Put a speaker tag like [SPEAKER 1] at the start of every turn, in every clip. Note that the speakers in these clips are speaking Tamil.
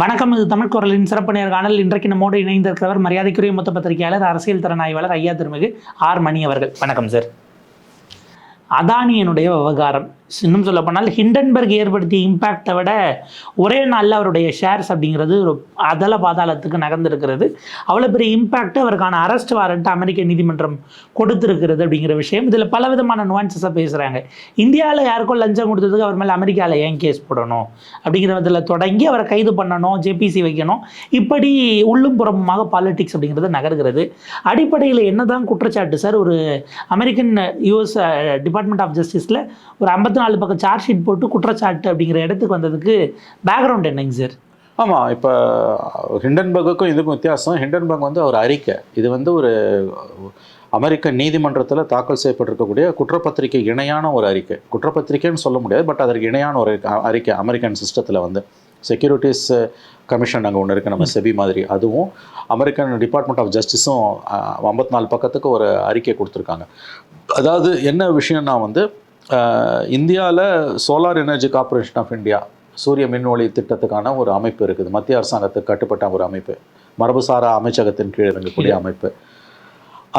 [SPEAKER 1] வணக்கம் இது தமிழ் குரலின் சிறப்பு நேர்காணல் இன்றைக்கு நம்மோடு இணைந்திருக்கிறவர் மரியாதைக்குரிய மொத்த பத்திரிகையாளர் அரசியல் திறனாய்வாளர் ஐயா திருமிகு ஆர் மணி அவர்கள். வணக்கம் சார். அதானியனுடைய விவகாரம். இன்னும் சொல்ல போனால் ஹிண்டன்பர்க் ஏற்படுத்திய இம்பேக்டை விட ஒரே நாளில் அவருடைய ஷேர்ஸ் அப்படிங்கிறது ஒரு அதல பாதாளத்துக்கு நகர்ந்திருக்கிறது. அவ்வளோ பெரிய இம்பேக்ட் அவருக்கான அரெஸ்ட் வாரண்ட் அமெரிக்க நீதிமன்றம் கொடுத்துருக்கிறது அப்படிங்கிற விஷயம். இதில் பல விதமான நுவான்சஸாக பேசுகிறாங்க இந்தியாவில் யாருக்கோ லஞ்சம் கொடுத்ததுக்கு அவர் மேலே அமெரிக்காவில் ஏன் கேஸ் போடணும்? அப்படிங்கிற விதத்தில் தொடங்கி அவரை கைது பண்ணணும் ஜேபிசி வைக்கணும். இப்படி உள்ளும் புறமுமாக பாலிடிக்ஸ் அப்படிங்கிறது நகர்கிறது. அடிப்படையில் என்னதான் குற்றச்சாட்டு? சார் ஒரு அமெரிக்கன் யூஎஸ் டிபார்ட்மெண்ட் ஆஃப் ஜஸ்டிஸில் ஒரு ஐம்பத்தி நாலு பக்கம் சார்ஜ் ஷீட் போட்டு குற்றச்சாட்டு அப்படிங்கிற இடத்துக்கு வந்ததுக்கு பேக்ரவுண்ட் என்னங்க சார்
[SPEAKER 2] ஆமாம் இப்போ ஹிண்டன்பர்குக்கும் இதுக்கும் வித்தியாசம். ஹிண்டன்பர்க் வந்து ஒரு அறிக்கை. இது வந்து ஒரு அமெரிக்க நீதிமன்றத்தில் தாக்கல் செய்யப்பட்டிருக்கக்கூடிய குற்றப்பத்திரிக்கை இணையான ஒரு அறிக்கை. குற்றப்பத்திரிக்கைன்னு சொல்ல முடியாது பட் அதற்கு இணையான ஒரு அறிக்கை அமெரிக்கன் சிஸ்டத்தில் வந்து. செக்யூரிட்டிஸ் கமிஷன் அங்கே ஒன்று இருக்குது நம்ம செபி மாதிரி. அதுவும் அமெரிக்கன் டிபார்ட்மெண்ட் ஆஃப் ஜஸ்டிஸும் ஐம்பத்தி நாலு பக்கத்துக்கு ஒரு அறிக்கை கொடுத்துருக்காங்க. அதாவது என்ன விஷயம்னா வந்து இந்தியாவில் solar energy corporation of India சூரிய மின்ஒளி திட்டத்துக்கான ஒரு அமைப்பு இருக்குது. மத்திய அரசாங்கத்துக்கு கட்டுப்பட்ட ஒரு அமைப்பு. மரபுசாரா அமைச்சகத்தின் கீழ் இறங்கக்கூடிய அமைப்பு.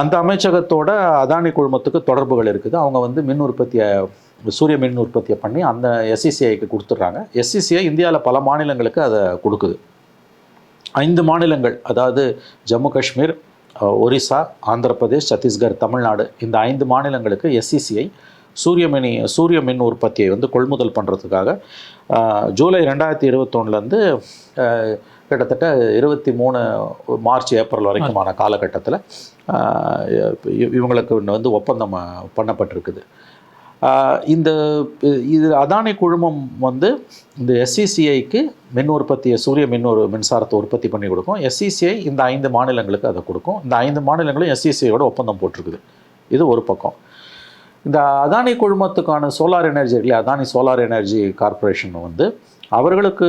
[SPEAKER 2] அந்த அமைச்சகத்தோட அதானி குழுமத்துக்கு தொடர்புகள் இருக்குது. அவங்க வந்து மின் உற்பத்தியை சூரிய மின் உற்பத்தியை பண்ணி அந்த எஸ்சிசிஐக்கு கொடுத்துட்றாங்க. எஸ்சிசிஐ இந்தியாவில் பல மாநிலங்களுக்கு அதை கொடுக்குது. ஐந்து மாநிலங்கள் அதாவது ஜம்மு காஷ்மீர் ஒரிசா ஆந்திர பிரதேஷ் சத்தீஸ்கர் தமிழ்நாடு இந்த ஐந்து மாநிலங்களுக்கு எஸ்சிசிஐ சூரிய மினி சூரிய மின் உற்பத்தியை வந்து கொள்முதல் பண்ணுறதுக்காக ஜூலை ரெண்டாயிரத்தி இருபத்தொன்னுலேருந்து கிட்டத்தட்ட இருபத்தி மூணு மார்ச் ஏப்ரல் வரைக்குமான காலகட்டத்தில் இவங்களுக்கு வந்து ஒப்பந்தம் பண்ணப்பட்டிருக்குது. இந்த இது அதானி குழுமம் வந்து இந்த எஸ்சிசிஐக்கு மின் உற்பத்தியை சூரிய மின் ஒரு மின்சாரத்தை உற்பத்தி பண்ணி கொடுக்கும். எஸ்சிசிஐ இந்த ஐந்து மாநிலங்களுக்கு அதை கொடுக்கும். இந்த ஐந்து மாநிலங்களும் எஸ்சிசிஐயோட ஒப்பந்தம் போட்டிருக்குது. இது ஒரு பக்கம். இந்த அதானி குழுமத்துக்கான சோலார் எனர்ஜி இல்லையா அதானி சோலார் எனர்ஜி கார்பரேஷன் வந்து அவர்களுக்கு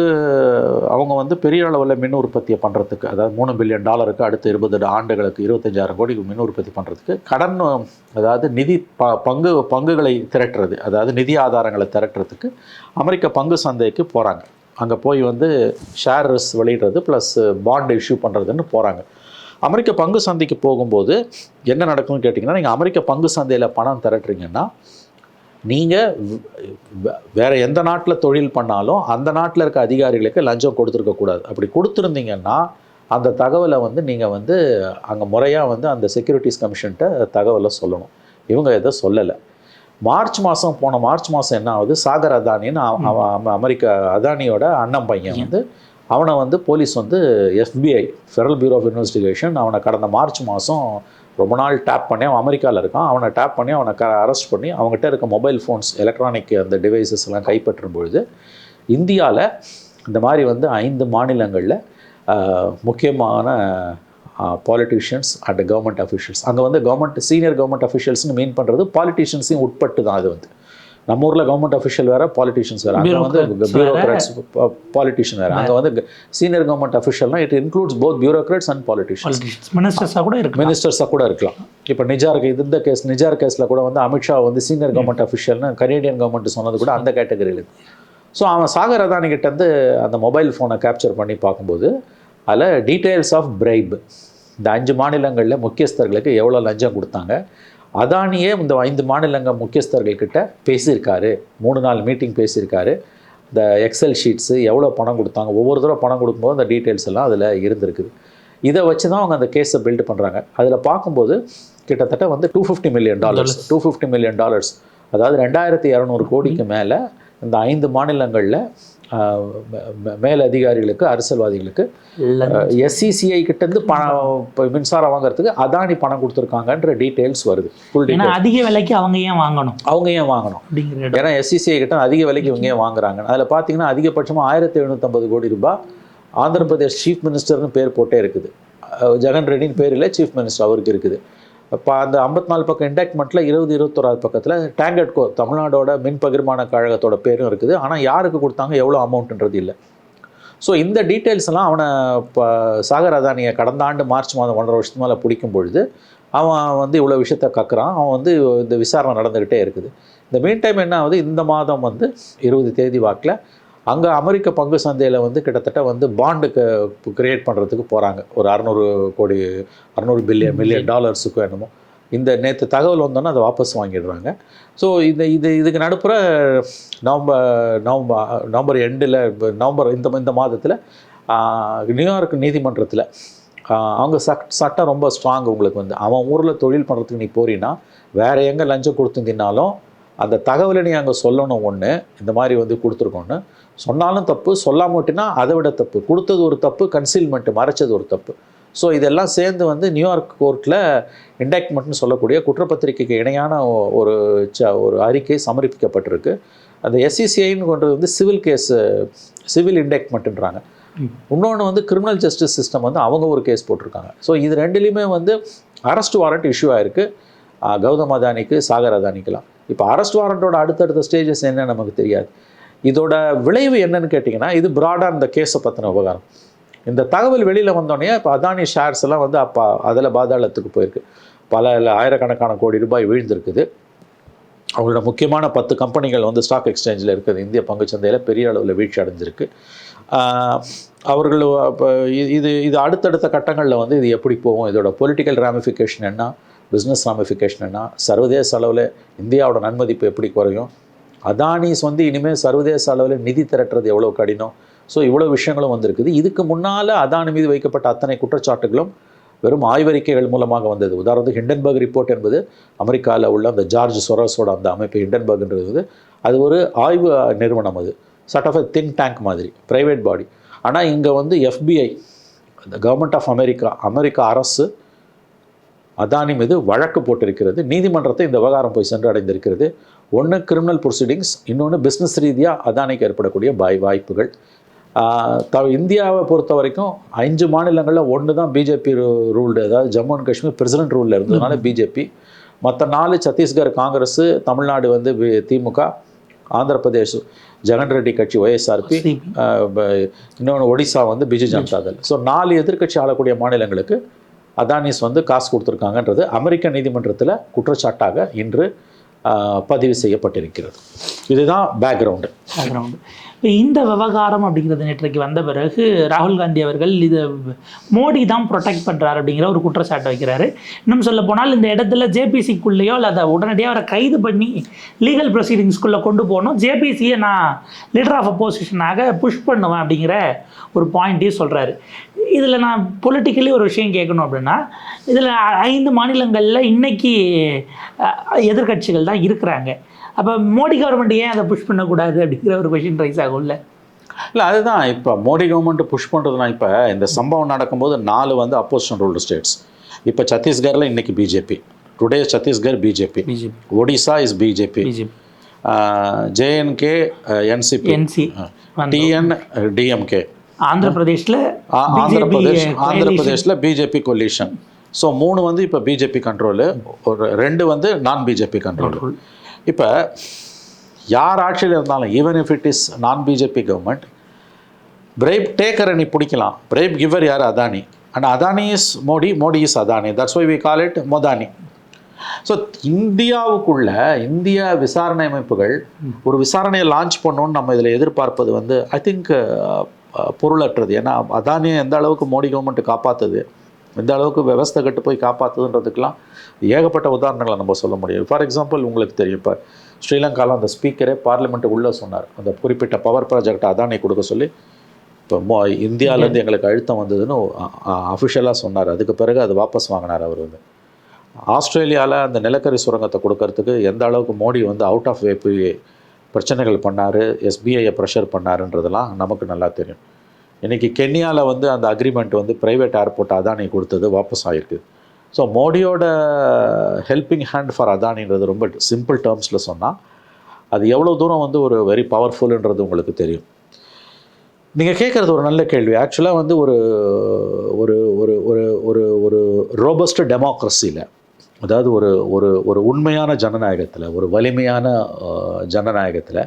[SPEAKER 2] அவங்க வந்து பெரிய அளவில் மின் உற்பத்தியை பண்ணுறதுக்கு அதாவது மூணு பில்லியன் டாலருக்கு அடுத்த இருபது ஆண்டுகளுக்கு இருபத்தஞ்சாயிரம் கோடிக்கு மின் உற்பத்தி பண்ணுறதுக்கு கடன் அதாவது நிதி ப பங்கு பங்குகளை திரட்டுறது அதாவது நிதி ஆதாரங்களை திரட்டுறதுக்கு அமெரிக்க பங்கு சந்தைக்கு போகிறாங்க அங்கே போய் வந்து ஷேர்ஸ் வெளியிடுறது ப்ளஸ் பாண்ட் இஷ்யூ பண்ணுறதுன்னு போகிறாங்க அமெரிக்க பங்கு சந்தைக்கு போகும்போது என்ன நடக்கும்னு கேட்டிங்கன்னா நீங்கள் அமெரிக்க பங்கு சந்தையில் பணம் திரட்டுறீங்கன்னா நீங்கள் வேறு எந்த நாட்டில் தொழில் பண்ணாலும் அந்த நாட்டில் இருக்க அதிகாரிகளுக்கு லஞ்சம் கொடுத்துருக்கக்கூடாது அப்படி கொடுத்துருந்தீங்கன்னா அந்த தகவலை வந்து நீங்கள் வந்து அங்கே முறையாக வந்து அந்த செக்யூரிட்டிஸ் கமிஷன்கிட்ட தகவலை சொல்லணும். இவங்க எதை சொல்லலை. மார்ச் மாதம் போன மார்ச் மாதம் என்ன ஆகுது? சாகர் அதானின்னு அமெரிக்க அதானியோட அண்ணன் பையன் வந்து அவனை வந்து போலீஸ் வந்து FBI federal bureau of investigation அவனை கடந்த மார்ச் மாதம் ரொம்ப நாள் டேப் பண்ணி அவன் அமெரிக்காவில் இருக்கான். அவனை டேப் பண்ணி அவனை க அரெஸ்ட் பண்ணி அவங்ககிட்ட இருக்க மொபைல் ஃபோன்ஸ் எலக்ட்ரானிக் அந்த டிவைசஸ் எல்லாம் கைப்பற்றும் பொழுது இந்தியாவில் இந்த மாதிரி வந்து ஐந்து மாநிலங்களில் முக்கியமான பாலிட்டிஷியன்ஸ் அண்ட் கவர்மெண்ட் அஃபிஷியல்ஸ் அங்கே வந்து கவர்மெண்ட் சீனியர் கவர்மெண்ட் அஃபிஷியல்ஸ்னு மீன் பண்ணுறது பாலிட்டிஷியன்ஸையும் உட்பட்டு தான் அது வந்து. நம்ம ஊரில் கவர்மெண்ட் அஃபிஷியல் வேறு பாலிட்டிஷியன்ஸ் வேறு. அங்கே வந்து பியூரோக்ராட்ஸ் பாலிட்டிஷியன் வேறு. அங்கே வந்து senior government அஃபிஷியல்னா it includes both bureaucrats and politicians
[SPEAKER 1] மினிஸ்டர்ஸாக கூட இருக்கு
[SPEAKER 2] மினிஸ்டர்ஸாக கூட இருக்கலாம். இப்போ நிஜார் இது இந்த கேஸ் நிஜார் கேஸில் கூட வந்து அமித்ஷா வந்து சீனியர் கவர்மெண்ட் அஃபிஷியல்னு கனேடியன் கவர்மெண்ட் சொன்னது கூட அந்த கேட்டகரியில் ஸோ அவன் சாகர் அதானி கிட்ட இருந்து அந்த மொபைல் ஃபோனை கேப்சர் பண்ணி பார்க்கும்போது அதில் டீட்டெயில்ஸ் ஆஃப் பிரைப் இந்த அஞ்சு மாநிலங்களில் முக்கியஸ்தர்களுக்கு எவ்வளோ லஞ்சம் கொடுத்தாங்க? அதானியே இந்த ஐந்து மாநிலங்க முக்கியஸ்தர்கள்கிட்ட பேசியிருக்காரு. மூணு நாள் மீட்டிங் பேசியிருக்காரு. இந்த எக்ஸல் ஷீட்ஸு எவ்வளோ பணம் கொடுத்தாங்க ஒவ்வொரு தடவை பணம் கொடுக்கும்போது அந்த டீட்டெயில்ஸ் எல்லாம் அதில் இருந்திருக்குது. இதை வச்சு தான் அவங்க அந்த கேஸை பில்டு பண்ணுறாங்க அதில் பார்க்கும்போது கிட்டத்தட்ட வந்து two fifty million dollars two fifty million dollars அதாவது ரெண்டாயிரத்தி இரநூறு கோடிக்கு மேலே இந்த ஐந்து மாநிலங்களில் மேல் அதிகாரிகளுக்கு அரசியல்வாதிகளுக்கு எஸ்சிசிஐ கிட்டேருந்து பணம் இப்ப மின்சாரம் வாங்குறதுக்கு அதானி பணம் கொடுத்துருக்காங்கன்ற டீட்டெயில்ஸ் வருது.
[SPEAKER 1] அதிக விலைக்கு அவங்க ஏன் வாங்கணும்?
[SPEAKER 2] அவங்க ஏன் வாங்கணும்? ஏன்னா எஸ்சிசிஐ கிட்ட அதிக விலைக்கு இவங்க ஏன் வாங்குறாங்க? அதில் பார்த்தீங்கன்னா அதிகபட்சமாக ஆயிரத்தி எழுநூற்றம்பது கோடி ரூபாய் ஆந்திர பிரதேஷ் சீஃப் மினிஸ்டர்னு பேர் போட்டே இருக்குது. ஜெகன் ரெட்டின்னு பேர் இல்லை சீஃப் மினிஸ்டர் அவருக்கு இருக்குது. இப்போ அந்த ஐம்பத்தி நாலு பக்கம் இண்டக்ட்மெண்ட்டில் இருபது இருபத்தோராது பக்கத்தில் டேங்கட்கோ தமிழ்நாடோட மின் பகிர்மான கழகத்தோட பேரும் இருக்குது. ஆனால் யாருக்கு கொடுத்தாங்க? எவ்வளோ அமௌண்ட்டுன்றது இல்லை. ஸோ இந்த டீட்டெயில்ஸ் எல்லாம் அவனை இப்போ சாகர் அதானியை கடந்த ஆண்டு மார்ச் மாதம் ஒன்றரை வருஷத்து மேலே பிடிக்கும் பொழுது அவன் வந்து இவ்வளோ விஷயத்த கக்குறான். அவன் வந்து இந்த விசாரணை நடந்துக்கிட்டே இருக்குது. இந்த மீன் டைம் என்ன ஆகுது? இந்த மாதம் வந்து இருபது தேதி வாக்கில் அங்கே அமெரிக்க பங்கு சந்தையில் வந்து கிட்டத்தட்ட வந்து பாண்டுக்கு கிரியேட் பண்ணுறதுக்கு போகிறாங்க ஒரு அறநூறு கோடி அறநூறு பில்லியன் மில்லியன் டாலர்ஸுக்கும் என்னமோ. இந்த நேற்று தகவல் வந்தோன்னா அதை வாபஸ் வாங்கிடுறாங்க. ஸோ இந்த இது இதுக்கு நடுப்புற நவம்பர் நவம்பர் நவம்பர் எண்டில் நவம்பர் இந்த இந்த மாதத்தில் நியூயார்க் நீதிமன்றத்தில் அவங்க சட் சட்டம் ரொம்ப ஸ்ட்ராங் உங்களுக்கு வந்து. அவன் ஊரில் தொழில் பண்ணுறதுக்கு நீ போறீன்னா வேறு எங்கே லஞ்சம் கொடுத்துருந்தீனாலும் அந்த தகவலை நீ அங்கே சொல்லணும் ஒன்று இந்த மாதிரி வந்து கொடுத்துருக்கோன்னு சொன்னாலும் தப்பு சொல்லாமட்டினா அதை விட தப்பு. கொடுத்தது ஒரு தப்பு கன்சீல்மெண்ட் மறைச்சது ஒரு தப்பு. ஸோ இதெல்லாம் சேர்ந்து வந்து நியூயார்க் கோர்ட்டில் இண்டக்ட்மெண்ட்னு சொல்லக்கூடிய குற்றப்பத்திரிக்கைக்கு இணையான ஒரு ச ஒரு அறிக்கை சமர்ப்பிக்கப்பட்டிருக்கு. அந்த எஸ்சிசிஐன்னு கொண்டு வந்து சிவில் கேஸ் சிவில் இண்டக்ட்மெண்ட்டுன்றாங்க. இன்னொன்று வந்து கிரிமினல் ஜஸ்டிஸ் சிஸ்டம் வந்து அவங்க ஒரு கேஸ் போட்டிருக்காங்க. ஸோ இது ரெண்டுலேயுமே வந்து அரெஸ்ட் வாரண்ட் இஷ்யூ ஆயிருக்கு. கௌதம் அதானிக்கு சாகர் அதானிக்கெல்லாம். இப்போ அரெஸ்ட் வாரண்ட்டோட அடுத்தடுத்த ஸ்டேஜஸ் என்ன நமக்கு தெரியாது. இதோட விளைவு என்னன்னு கேட்டிங்கன்னா இது ப்ராடாக இந்த கேஸை பற்றின விவகாரம் இந்த தகவல் வெளியில் வந்தோடனே இப்போ அதானி ஷேர்ஸ் எல்லாம் வந்து அப்போ அதில் பாதாளத்துக்கு போயிருக்கு. பல ஆயிரக்கணக்கான கோடி ரூபாய் வீழ்ந்திருக்குது. அவங்களோட முக்கியமான பத்து கம்பெனிகள் வந்து ஸ்டாக் எக்ஸ்சேஞ்சில் இருக்குது. இந்திய பங்குச்சந்தையில் பெரிய அளவில் வீழ்ச்சி அடைஞ்சிருக்கு. அவர்கள் அப்போ இது இது அடுத்தடுத்த கட்டங்களில் வந்து இது எப்படி போகும்? இதோட பொலிட்டிக்கல் ராமிஃபிகேஷன் என்ன? பிஸ்னஸ் ராமிஃபிகேஷன் என்ன? சர்வதேச அளவில் இந்தியாவோட நன்மதிப்பு எப்படி குறையும்? அதானிஸ் வந்து இனிமேல் சர்வதேச அளவில் நிதி திரட்டுறது எவ்வளோ கடினம்? ஸோ இவ்வளோ விஷயங்களும் வந்திருக்குது. இதுக்கு முன்னால் அதானி மீது வைக்கப்பட்ட அத்தனை குற்றச்சாட்டுகளும் வெறும் ஆய்வறிக்கைகள் மூலமாக வந்தது. உதாரணத்துக்கு ஹிண்டன்பர்க் ரிப்போர்ட் என்பது அமெரிக்காவில் உள்ள அந்த ஜார்ஜ் சொரோஸோட அந்த அமைப்பு ஹிண்டன்பர்க்ன்றது அது ஒரு ஆய்வு நிறுவனம் அது. Such of a think tank மாதிரி ப்ரைவேட் பாடி ஆனால் இங்கே வந்து எஃபிஐ அந்த கவர்மெண்ட் ஆஃப் அமெரிக்கா அமெரிக்கா அரசு அதானி மீது வழக்கு போட்டிருக்கிறது. நீதிமன்றத்தை இந்த விவகாரம் போய் சென்றடைந்திருக்கிறது. ஒன்று கிரிமினல் ப்ரொசீடிங்ஸ் இன்னொன்று பிஸ்னஸ் ரீதியாக அதானிக்கு ஏற்படக்கூடிய பாய் வாய்ப்புகள். த இந்தியாவை பொறுத்த வரைக்கும் அஞ்சு மாநிலங்களில் ஒன்று தான் பிஜேபி ரூல்டு அதாவது ஜம்மு அண்ட் காஷ்மீர் பிரசிடென்ட் ரூலில் இருந்ததுனால பிஜேபி மற்ற நாலு சத்தீஸ்கர் காங்கிரஸ் தமிழ்நாடு வந்து திமுக ஆந்திர பிரதேஷ் ஜெகன் ரெட்டி கட்சி ஒய்எஸ்ஆர்பி. இன்னொன்று ஒடிசா வந்து பிஜு ஜனதா தள் ஸோ நாலு எதிர்க்கட்சி ஆளக்கூடிய மாநிலங்களுக்கு அதானிஸ் வந்து காசு கொடுத்துருக்காங்கன்றது அமெரிக்க நீதிமன்றத்தில் குற்றச்சாட்டாக இன்று பதிவு செய்யப்பட்டிருக்கிறது. இதுதான் பேக்ரவுண்டு
[SPEAKER 1] பேக்ரவுண்டு இப்போ இந்த விவகாரம் அப்படிங்கிறது நேற்றைக்கு வந்த பிறகு ராகுல் காந்தி அவர்கள் இது மோடி தான் ப்ரொடெக்ட் பண்ணுறாரு அப்படிங்கிற ஒரு குற்றச்சாட்டை வைக்கிறாரு. இன்னும் சொல்ல போனால் இந்த இடத்துல ஜேபிசிக்குள்ளேயோ இல்லை அதை உடனடியாக அவரை கைது பண்ணி லீகல் ப்ரொசீடிங்ஸ்குள்ளே கொண்டு போகணும். ஜேபிசியை நான் லீடர் ஆஃப் அப்போசிஷனாக புஷ் பண்ணுவேன் அப்படிங்கிற ஒரு பாயிண்ட்டையும் சொல்கிறாரு இதில் நான் பொலிட்டிக்கலி ஒரு விஷயம் கேட்கணும் அப்படின்னா இதில் ஐந்து மாநிலங்களில் இன்றைக்கி எதிர்க்கட்சிகள் தான் இருக்கிறாங்க. அப்போ மோடி கவர்மெண்ட் ஏன் அதை புஷ் பண்ணக்கூடாது அப்படிங்கிற ஒரு கொஷின் ரைஸ் ஆகும்ல?
[SPEAKER 2] இல்லை அதுதான். இப்போ மோடி கவர்மெண்ட் புஷ் பண்ணுறதுனா இப்போ இந்த சம்பவம் நடக்கும்போது நாலு வந்து அப்போசிஷன் ரூல்டு ஸ்டேட்ஸ் இப்போ சத்தீஸ்கரில் இன்னைக்கு BJP today Chhattisgarh BJP Odisha is BJP J and K NCP
[SPEAKER 1] NC
[SPEAKER 2] TN DMK
[SPEAKER 1] Andhra பிரதேஷ்ல
[SPEAKER 2] Andhra Pradesh Andhra. பிரதேஷில் பிஜேபி கொலிஷன் ஸோ மூணு வந்து இப்போ பிஜேபி கண்ட்ரோலு ஒரு ரெண்டு வந்து நான் பிஜேபி கண்ட்ரோலு இப்போ யார் ஆட்சியில் இருந்தாலும் even if it is non BJP government bribe டேக்கரை நீ பிடிக்கலாம். பிரைப் கிவர் யார்? Adani and Adani is Modi Modi is Adani that's why we call it Modani so இந்தியாவுக்குள்ள இந்திய விசாரணை அமைப்புகள் ஒரு விசாரணையை லான்ச் பண்ணணும்னு நம்ம இதில் எதிர்பார்ப்பது வந்து ஐ திங்க் பொருளற்றது. ஏன்னா அதானியை எந்த அளவுக்கு மோடி கவர்மெண்ட் காப்பாற்றுது எந்த அளவுக்கு விவஸ்தை கட்டு போய் காப்பாற்றுதுன்றதுக்கெலாம் ஏகப்பட்ட உதாரணங்களை நம்ம சொல்ல முடியும் ஃபார் எக்ஸாம்பிள் உங்களுக்கு தெரியும். இப்போ ஸ்ரீலங்காவில் அந்த ஸ்பீக்கரே பார்லிமெண்ட்டு உள்ளே சொன்னார். அந்த குறிப்பிட்ட பவர் ப்ராஜெக்ட் அதானி கொடுக்க சொல்லி. இப்போ மோ இந்தியாவிலேருந்து எங்களுக்கு அழுத்தம் வந்ததுன்னு அஃபிஷியலாக சொன்னார். அதுக்கு பிறகு அது வாபஸ் வாங்கினார் அவர் வந்து. ஆஸ்திரேலியாவில் அந்த நிலக்கரி சுரங்கத்தை கொடுக்கறதுக்கு எந்த அளவுக்கு மோடி வந்து அவுட் ஆஃப் வே போய் பிரச்சனைகள் பண்ணார் எஸ்பிஐயை ப்ரெஷர் பண்ணாருன்றதெல்லாம் நமக்கு நல்லா தெரியும். இன்றைக்கி கென்யாவில் வந்து அந்த அக்ரிமெண்ட் வந்து ப்ரைவேட் ஏர்போர்ட் அதானி கொடுத்தது வாபஸ் ஆகிருக்கு ஸோ மோடியோட ஹெல்பிங் ஹேண்ட் ஃபார் அதானின்றது ரொம்ப சிம்பிள் டேர்ம்ஸில் சொன்னால் அது எவ்வளோ தூரம் வந்து ஒரு வெரி பவர்ஃபுல்ன்றது உங்களுக்கு தெரியும். நீங்கள் கேட்குறது ஒரு நல்ல கேள்வி. ஆக்சுவலாக வந்து ஒரு ஒரு ஒரு ஒரு ஒரு ஒரு ரோபஸ்ட் டெமோக்ரஸியில் அதாவது ஒரு ஒரு ஒரு உண்மையான ஜனநாயகத்தில் ஒரு வலிமையான ஜனநாயகத்தில்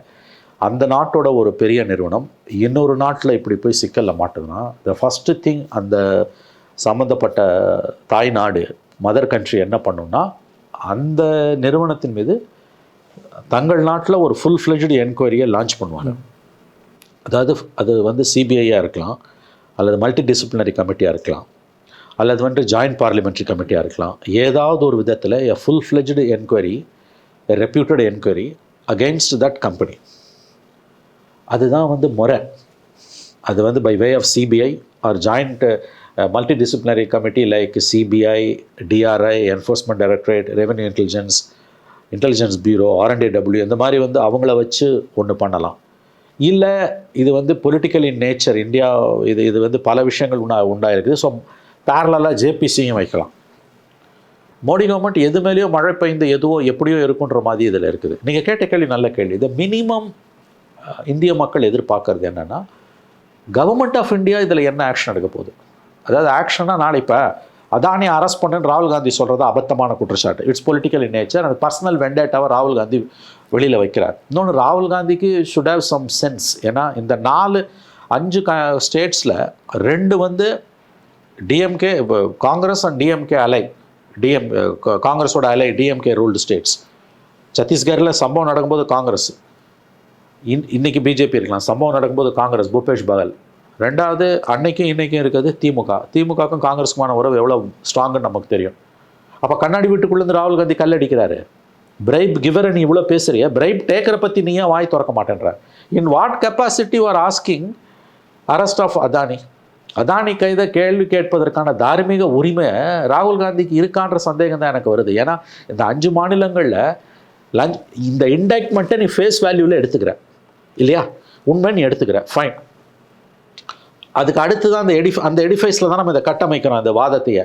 [SPEAKER 2] அந்த நாட்டோட ஒரு பெரிய நிறுவனம் இன்னொரு நாட்டில் இப்படி போய் சிக்கலில் மாட்டுதுன்னா த ஃபஸ்ட்டு திங் அந்த சம்மந்தப்பட்ட தாய் நாடு மதர் கண்ட்ரி என்ன பண்ணுன்னா அந்த நிறுவனத்தின் மீது தங்கள் நாட்டில் ஒரு ஃபுல் ஃப்ளெஜ்டு என்கொயரியை லான்ச் பண்ணுவாங்க. அதாவது அது வந்து சிபிஐயாக இருக்கலாம் அல்லது மல்டி டிசிப்ளினரி கமிட்டியாக இருக்கலாம் அல்லது வந்து ஜாயிண்ட் பார்லிமெண்ட்ரி கமிட்டியாக இருக்கலாம். ஏதாவது ஒரு விதத்தில் a full fledged enquiry reputed enquiry against that company அதுதான் வந்து முறை. அது வந்து by way of CBI or joint multidisciplinary committee like CBI DRI enforcement directorate revenue intelligence intelligence bureau RNDW இந்த மாதிரி வந்து அவங்கள வச்சு ஒன்று பண்ணலாம். இல்லை இது வந்து பொலிட்டிக்கல் இன் நேச்சர் இந்தியா இது இது வந்து பல விஷயங்கள் உண்டா உண்டாயிருக்குது ஸோ பேரலாக ஜேபிசியும் வைக்கலாம். மோடி கவர்மெண்ட் எது மேலேயோ மழை பெய்ந்து எதுவோ எப்படியோ இருக்குன்ற மாதிரி இதில் இருக்குது. நீங்கள் கேட்ட கேள்வி நல்ல கேள்வி. இது மினிமம் இந்திய மக்கள் எதிர்பார்க்கறது என்னென்னா கவர்மெண்ட் ஆஃப் இந்தியா இதில் என்ன ஆக்ஷன் எடுக்க போகுது? அதாவது ஆக்ஷனாக நாளை இப்போ அதானி அரெஸ்ட் பண்ணுன்னு ராகுல் காந்தி சொல்கிறது அபத்தமான குற்றச்சாட்டு. இட்ஸ் பொலிட்டிக்கல் இன் நேச்சர் அந்த பர்சனல் வெண்டேட்டாவை ராகுல் காந்தி வெளியில் வைக்கிறார். இன்னொன்று ராகுல் காந்திக்கு ஷுட் ஹேவ் சம் சென்ஸ் ஏன்னா இந்த நாலு அஞ்சு க ஸ்டேட்ஸில் ரெண்டு வந்து DMK Congress and DMK ally DM காங்கிரஸோட அலை டிஎம்கே ரூல்டு ஸ்டேட்ஸ் சத்தீஸ்கரில் சம்பவம் நடக்கும்போது காங்கிரஸ். இன் இன்னைக்கு பிஜேபி இருக்கலாம். சம்பவம் நடக்கும்போது காங்கிரஸ் பூபேஷ் பகல். ரெண்டாவது அன்னைக்கும் இன்றைக்கும் இருக்கிறது திமுக. திமுகவுக்கும் காங்கிரஸுக்குமான உறவு எவ்வளோ ஸ்ட்ராங்குன்னு நமக்கு தெரியும். அப்போ கண்ணாடி வீட்டுக்குள்ளேருந்து ராகுல் காந்தி கல்லடிக்கிறாரு பிரைப் கிவரை நீ இவ்வளோ பேசுகிறிய பிரைப் டேக்கரை பற்றி நீ ஏன் வாய் திறக்க மாட்டேன்ற. In what capacity are asking arrest of Adani Adani கைதை கேள்வி கேட்பதற்கான தார்மீக உரிமை ராகுல் காந்திக்கு இருக்கான்ற சந்தேகம் தான் எனக்கு வருது. ஏன்னா இந்த அஞ்சு மாநிலங்களில் லஞ்ச் இந்த இன்டைக்மெண்ட்டை நீ ஃபேஸ் வேல்யூவில் எடுத்துக்கிற. இல்லையா? உண்மை நீ எடுத்துக்கிற. ஃபைன் அதுக்கு அடுத்து தான் அந்த எடிஃப் அந்த எடிஃபைஸில் தான் நம்ம இதை கட்டமைக்கிறோம் அந்த வாதத்தையே.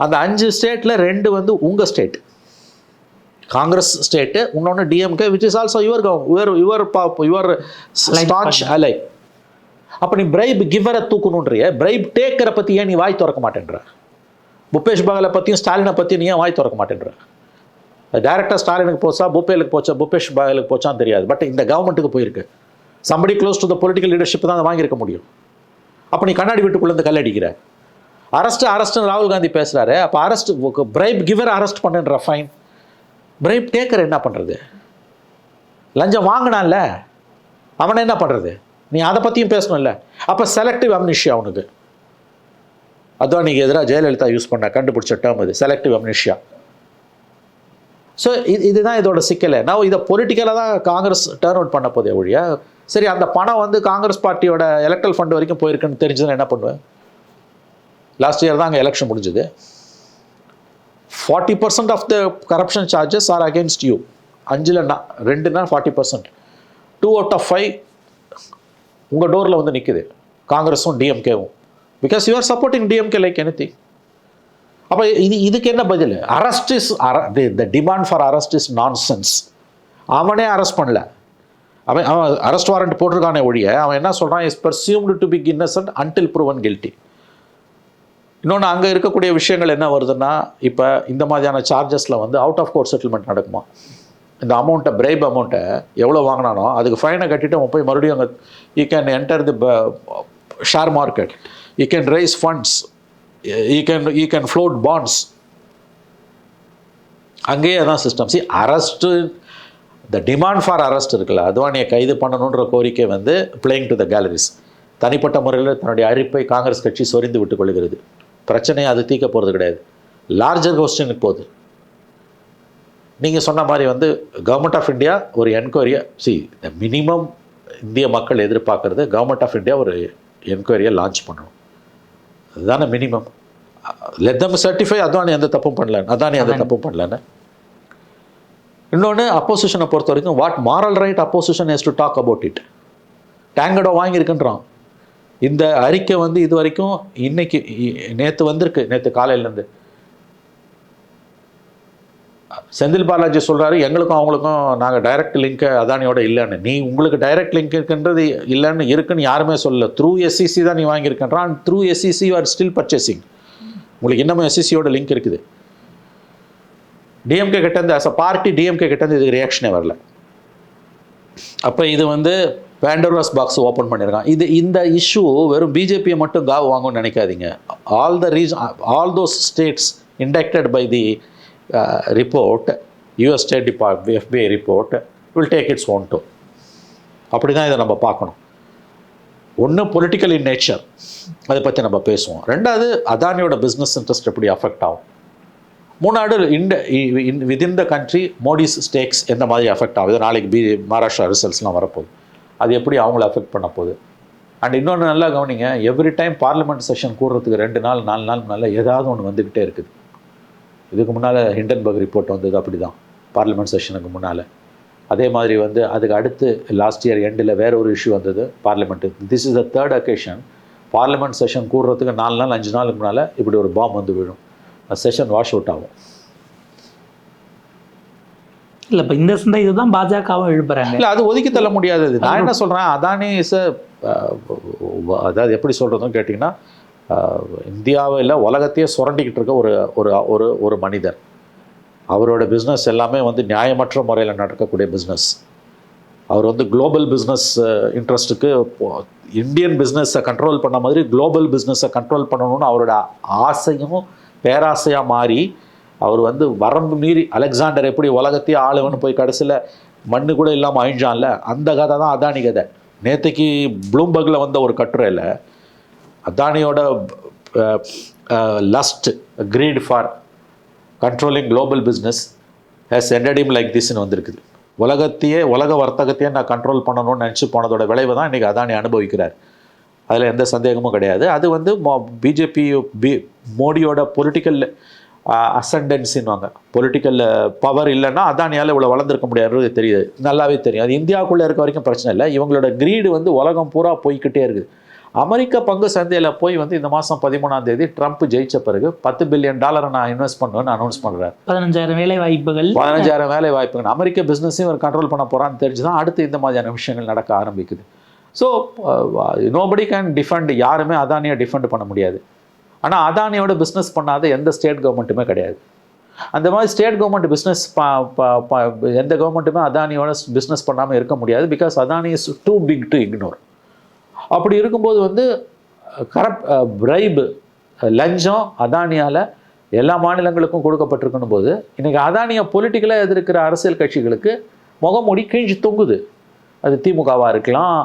[SPEAKER 2] அந்த அஞ்சு ஸ்டேட்டில் ரெண்டு வந்து உங்கள் ஸ்டேட் காங்கிரஸ் ஸ்டேட்டு இன்னொன்று DMK which is also your your your your staunch ally அப்போ நீ பிரைப் கிவரை தூக்கணுன்றிய பிரைப் டேக்கரை பற்றி ஏன் நீ வாய் திறக்க மாட்டேன்ற? புபேஷ் பகலை பற்றியும் ஸ்டாலினை பற்றியும் நீ ஏன் வாய் திறக்க மாட்டேன்ற? டேரெக்டாக ஸ்டாலினுக்கு போச்சா பூபேலுக்கு போச்சா பூபேஷ் பகலுக்கு போச்சான்னு தெரியாது. பட் இந்த கவர்மெண்ட்டுக்கு போயிருக்கு. Somebody close to the political leadership தான் அதை வாங்கியிருக்க முடியும். அப்போ நீ கண்ணாடி வீட்டுக்குள்ளேருந்து கல்லடிக்கிற அரெஸ்ட் அரெஸ்ட்னு ராகுல் காந்தி பேசுகிறாரு அப்போ அரெஸ்ட் பிரைப் கிவர் அரெஸ்ட் பண்ணுன்ற ஃபைன் பிரைப் டேக்கர் என்ன பண்ணுறது லஞ்சம் வாங்கினான்ல. அவனை என்ன பண்ணுறது நீ அதை பற்றியும் பேசணும்ல. அப்போ செலக்டிவ் அம்னிஷியா அவனுக்கு அத்வானிக்கு எதிராக ஜெயலலிதா யூஸ் பண்ண கண்டுபிடிச்ச டேர்ம் இது செலக்டிவ் அம்னிஷியா ஸோ இது இதுதான் இதோட சிக்கலை. நான் இதை பொலிட்டிக்கலாக தான் காங்கிரஸ் டேர்ன் அவுட் பண்ண போதே ஒழிய சரி அந்த பணம் வந்து காங்கிரஸ் பார்ட்டியோட எலக்ட்ரல் ஃபண்ட் வரைக்கும் போயிருக்குன்னு தெரிஞ்சதுன்னா என்ன பண்ணுவேன்? லாஸ்ட் இயர் தான் அங்கே எலெக்ஷன் முடிஞ்சுது forty percent of the corruption charges are against you அஞ்சுலன்னா ரெண்டுனா forty percent two out of five உங்கள் டோரில் வந்து நிற்குது காங்கிரஸும் டிஎம்கேவும் because you are supporting DMK like anything அப்போ இது இதுக்கு என்ன பதில்? Arrest is are the demand for arrest is nonsense அவனே அரெஸ்ட் பண்ணல. அவன் அவன் அரெஸ்ட் வாரண்ட் போட்டிருக்கானே ஒழிய அவன் என்ன சொல்கிறான் is presumed to be innocent until proven guilty இன்னொன்று அங்கே இருக்கக்கூடிய விஷயங்கள் என்ன வருதுன்னா இப்போ இந்த மாதிரியான சார்ஜஸில் வந்து அவுட் ஆஃப் கோர்ட் செட்டில்மெண்ட் நடக்குமா? இந்த அமௌண்ட்டை பிரைப் அமௌண்ட்டை எவ்வளோ வாங்கினானோ அதுக்கு ஃபைனை கட்டிட்டு அவன் போய் மறுபடியும் அங்கே you can enter the share market you can raise funds he can he can float bonds அங்கேயே தான் system see arrest the demand for arrest இருக்குல்ல அத்வானியை கைது பண்ணணுன்ற கோரிக்கை வந்து பிளேயிங் டு த கேலரிஸ் தனிப்பட்ட முறையில் தன்னுடைய அறிப்பை காங்கிரஸ் கட்சி சொரிந்து விட்டுக் கொள்கிறது. பிரச்சனையை அது தீர்க்க போகிறது கிடையாது. லார்ஜர் கொஸ்டினுக்கு போகுது நீங்கள் சொன்ன மாதிரி வந்து கவர்மெண்ட் ஆஃப் இந்தியா ஒரு என்கொயரியை சி த மினிமம் இந்திய மக்கள் எதிர்பார்க்குறது கவர்மெண்ட் ஆஃப் இந்தியா ஒரு என்கொயரியை லான்ச் பண்ணணும். அதுதானே minimum let them certify Adani எந்த தப்பும் பண்ணலன்னு அதானி எந்த தப்பும் பண்ணலன்னு. இன்னொன்று அப்போசிஷனை பொறுத்த வரைக்கும் what moral right opposition has to talk about it டேங்கடோ வாங்கியிருக்குன்றான். இந்த அறிக்கை வந்து இது வரைக்கும் இன்னைக்கு நேற்று வந்திருக்கு. நேற்று காலையிலேருந்து. செந்தில் பாலாஜி சொல்கிறாரு எங்களுக்கும் அவங்களுக்கும் நாங்கள் டைரக்ட் லிங்க்கு அதானியோட இல்லைன்னு. நீ உங்களுக்கு டைரக்ட் லிங்க் இருக்குன்றது இல்லைன்னு இருக்குன்னு யாருமே சொல்லல. த்ரூ எஸ்சிசி தான் நீ வாங்கியிருக்கன்றான். Through SCC are still purchasing உங்களுக்கு இன்னமும் எஸ்சிசியோட லிங்க் இருக்குது. டிஎம்கே கிட்டேருந்து அஸ் அ பார்ட்டி டிஎம்கே கிட்டேருந்து இதுக்கு ரியாக்ஷனே வரல. அப்போ இது வந்து பேண்டோராஸ் பாக்ஸ் ஓப்பன் பண்ணியிருக்கான். இது இந்த இஷ்யூ வெறும் பிஜேபியை மட்டும் காவு வாங்கும்னு நினைக்காதீங்க. All the reason all those states indicted by the report US state depart FBI report will take its own to அப்படி தான் இதை நம்ம பார்க்கணும். ஒன்று பொலிட்டிக்கல் இன் நேச்சர் அதை பற்றி நம்ம பேசுவோம். ரெண்டாவது அதானியோட பிஸ்னஸ் இன்ட்ரெஸ்ட் எப்படி அஃபெக்ட் ஆகும்? மூணாவது இந்த within the country Modi's stakes எந்த மாதிரி அஃபெக்ட் ஆகுது நாளைக்கு பி மகாராஷ்டிரா ரிசல்ட்ஸ்லாம் வரப்போகுது. அது எப்படி அவங்கள அஃபெக்ட் பண்ண போகுது? அண்ட் இன்னொன்று நல்லா கவனிங்க எவ்ரி டைம் பார்லிமெண்ட் செஷன் கூடுறதுக்கு ரெண்டு நாள் நாலு நாள் நல்லா ஏதாவது ஒன்று வந்துக்கிட்டே இருக்குது. இதுக்கு முன்னால் ஹிண்டன்பர்க் ரிப்போர்ட் வந்தது அப்படி தான் பார்லிமெண்ட் செஷனுக்கு முன்னால். அதே மாதிரி வந்து அதுக்கு அடுத்து லாஸ்ட் இயர் எண்டில் வேற ஒரு இஷ்யூ வந்தது parliament this is the third occasion parliament session கூடுறதுக்கு நாலு நாள் அஞ்சு நாளுக்கு முன்னால் இப்படி ஒரு பாம் வந்து விழும். செஷன் வாஷ் அவுட் ஆகும்.
[SPEAKER 1] இல்லை இப்போ இந்த சந்தை இதுதான் பாஜகவும் எழுப்புறாங்க.
[SPEAKER 2] இல்லை அது ஒதுக்கி தள்ள முடியாதது. நான் என்ன சொல்கிறேன் அதானி இஸ் அதாவது எப்படி சொல்கிறதுன்னு கேட்டிங்கன்னா இந்தியாவில் உலகத்தையே சுரண்டிக்கிட்டு இருக்க ஒரு ஒரு ஒரு ஒரு மனிதர். அவரோட பிஸ்னஸ் எல்லாமே வந்து நியாயமற்ற முறையில் நடக்கக்கூடிய பிஸ்னஸ் அவர் வந்து குளோபல் பிஸ்னஸ் இன்ட்ரெஸ்ட்டுக்கு இந்தியன் பிஸ்னஸை கண்ட்ரோல் பண்ண மாதிரி குளோபல் பிஸ்னஸை கண்ட்ரோல் பண்ணணும்னு அவரோட ஆசையும் பேராசையாக மாறி அவர் வந்து வரம்பு மீறி அலெக்சாண்டர் எப்படி உலகத்தையே ஆளுவன்னு போய் கடைசியில் மண்ணு கூட இல்லாமல் அழிஞ்சான்ல அந்த கதை தான் அதானி கதை. நேற்றுக்கு ப்ளூம்பர்கில் வந்த ஒரு கட்டுரையில் அதானியோட lust greed for controlling global business has ended him like திஸ்ன்னு வந்திருக்குது. உலகத்தையே உலக வர்த்தகத்தையே நான் கண்ட்ரோல் பண்ணணும்னு நினச்சி போனதோட விளைவு தான் இன்றைக்கி அதானி அனுபவிக்கிறார். அதில் எந்த சந்தேகமும் கிடையாது. அது வந்து பிஜேபி பி மோடியோட பொலிட்டிக்கல் அசண்டன்சின்வாங்க பொலிட்டிக்கல் பவர் இல்லைன்னா அதானியால் இவ்வளோ வளர்ந்துருக்க முடியாதுன்றது தெரியுது. நல்லாவே தெரியும். அது இந்தியாவுக்குள்ளே இருக்க வரைக்கும் பிரச்சனை இல்லை. இவங்களோட கிரீடு வந்து உலகம் பூரா போய்க்கிட்டே இருக்குது. அமெரிக்க பங்கு சந்தையில் போய் வந்து இந்த மாதம் பதிமூணாம் தேதி ட்ரம்ப் ஜெயிச்ச பிறகு பத்து பில்லியன் டாலரை நான் இன்வெஸ்ட் பண்ணுவேன்னு அனௌன்ஸ் பண்ணுறாரு
[SPEAKER 1] பதினஞ்சாயிரம் வேலை வாய்ப்புகள்
[SPEAKER 2] பதினஞ்சாயிரம் வேலை வாய்ப்புகள் அமெரிக்க பிஸ்னஸையும் இவர் கண்ட்ரோல் பண்ண போகிறான்னு தெரிஞ்சு தான் அடுத்து இந்த மாதிரியான விஷயங்கள் நடக்க ஆரம்பிக்குது. ஸோ நோபடி கேன் டிஃபெண்ட் யாருமே அதானியை டிஃபெண்ட் பண்ண முடியாது. ஆனால் அதானியோட பிஸ்னஸ் பண்ணாத எந்த ஸ்டேட் கவர்மெண்ட்டுமே கிடையாது. அந்த மாதிரி ஸ்டேட் கவர்மெண்ட் பிஸ்னஸ் எந்த கவர்மெண்ட்டுமே அதானியோட பிஸ்னஸ் பண்ணாமல் இருக்க முடியாது because Adani is too big to ignore அப்படி இருக்கும்போது வந்து கரப் பிரைபு லஞ்சம் அதானியால் எல்லா மாநிலங்களுக்கும் கொடுக்கப்பட்டிருக்கணும் போது இன்றைக்கி அதானியை பொலிட்டிக்கலாக எதிர்க்கிற அரசியல் கட்சிகளுக்கு முகமூடி கிழிஞ்சு தொங்குது. அது திமுகவாக இருக்கலாம்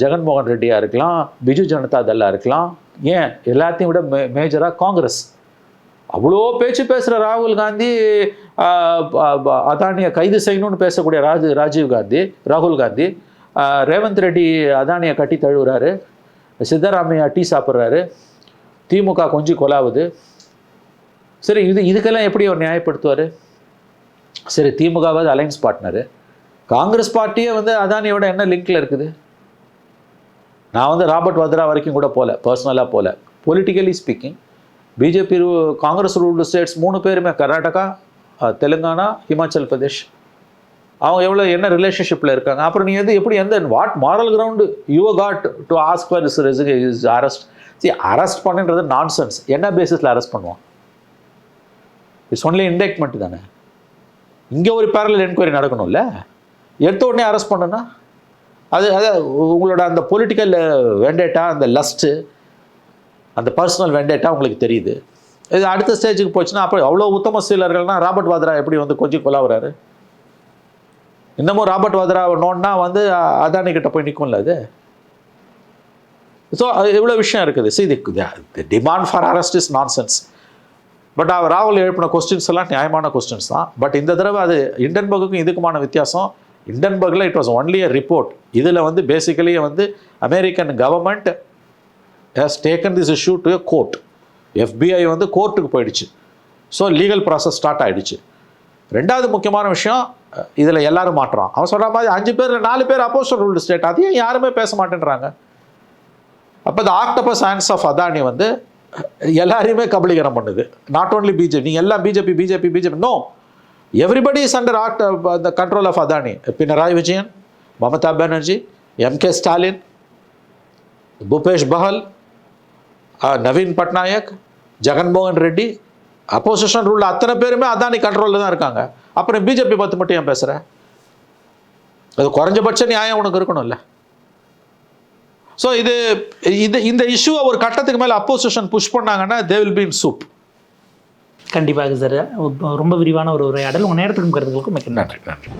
[SPEAKER 2] ஜெகன்மோகன் ரெட்டியாக இருக்கலாம் பிஜு ஜனதா தள்ளாக இருக்கலாம். ஏன்? எல்லாத்தையும் விட மே மேஜராக காங்கிரஸ். அவ்வளோ பேச்சு பேசுகிற ராகுல் காந்தி அதானியை கைது செய்யணும்னு பேசக்கூடிய ராஜ் ராஜீவ் காந்தி ராகுல் காந்தி ரேவந்த் ரெட்டி அதானியை கட்டி தழுவுறாரு. சித்தராமையா டீ சாப்பிட்றாரு. திமுக கொஞ்சம் கொலாவுது. சரி இது இதுக்கெல்லாம் எப்படி அவர் நியாயப்படுத்துவார்? சரி திமுகவாவது அலைன்ஸ் பார்ட்னரு காங்கிரஸ் பார்ட்டியே வந்து அதானியோட என்ன லிங்க்கில் இருக்குது? நான் வந்து ராபர்ட் வத்ரா வரைக்கும் கூட போகல பர்சனலாக போகல politically speaking BJP Congress ruled states மூணு பேருமே கர்நாடகா தெலுங்கானா ஹிமாச்சல் பிரதேஷ். அவங்க எவ்வளோ என்ன ரிலேஷன்ஷிப்பில் இருக்காங்க? அப்புறம் நீ எது எப்படி எந்த what moral ground you got to ask for is is arrest see arrest பண்ணுன்றது nonsense என்ன பேசிஸில் அரெஸ்ட் பண்ணுவான்? இட்ஸ் ஒன்லி இண்டெக்ட்மெண்ட் தானே? இங்கே ஒரு பேரலல் என்கொயரி நடக்கணும்ல? எடுத்த உடனே அரெஸ்ட் பண்ணுன்னா அது அது உங்களோட அந்த பொலிட்டிக்கல் வெண்டேட்டா அந்த லஸ்ட்டு அந்த பர்சனல் வெண்டேட்டா உங்களுக்கு தெரியுது. இது அடுத்த ஸ்டேஜுக்கு போச்சுன்னா அப்போ அவ்வளோ உத்தம சீலர்கள்னா ராபர்ட் வாத்ரா எப்படி வந்து கொஞ்சம் கொலாவுறாரு? இன்னமும் ராபர்ட் வதரா நோன்னா வந்து அதானி கிட்ட போய் நிற்கும்ல அது? ஸோ இவ்வளோ விஷயம் இருக்குது. See the demand for arrest is நான் சென்ஸ் பட் அவர் ராகுல் எழுப்பின கொஸ்டின்ஸ் எல்லாம் நியாயமான கொஸ்டின்ஸ் தான். பட் இந்த தடவை அது இண்டன்பர்க்குக்கும் இதுக்குமான வித்தியாசம். இண்டன்பர்கில் it was only a report இதில் வந்து பேசிக்கலி வந்து American government has taken this issue to court FBI வந்து கோர்ட்டுக்கு போயிடுச்சு. ஸோ லீகல் ப்ராசஸ் ஸ்டார்ட் ஆகிடுச்சு ரெண்டாவது முக்கியமான விஷயம் இதில் எல்லாரும் மாட்டுறான் அவன் சொல்கிற மாதிரி அஞ்சு பேர் நாலு பேர் அப்போசல் ரூல்டு ஸ்டேட் அதையும் யாருமே பேச மாட்டேன்றாங்க. அப்போ இந்த ஆக்டபஸ் ஹேண்ட்ஸ் ஆஃப் அதானி வந்து எல்லாரையுமே கபலீகரம் பண்ணுது. நாட் ஓன்லி பிஜேபி நீங்கள் எல்லாம் BJP BJP BJP no everybody is under act the control of Adani Pinarayi Vijayan Mamata Banerjee M K Stalin Bhupesh Baghel Naveen Patnaik Jaganmohan Reddy opposition rule அத்தனை பேருமே அதானி கண்ட்ரோலில் தான் இருக்காங்க. அப்புறம் பிஜேபி பற்றி மட்டும் ஏன் பேசுகிற அது குறைஞ்சபட்ச நியாயம் உனக்கு இருக்கணும்ல. ஸோ இது இது இந்த இஷ்யூவை ஒரு கட்டத்துக்கு மேலே அப்போசிஷன் புஷ் பண்ணாங்கன்னா they will be in soup
[SPEAKER 1] கண்டிப்பாக சார். ரொம்ப விரிவான ஒரு உரையாடல். உங்கள் நேரத்துக்கும் கருத்துக்களுக்கும் மிக்க
[SPEAKER 2] நன்றி நன்றி.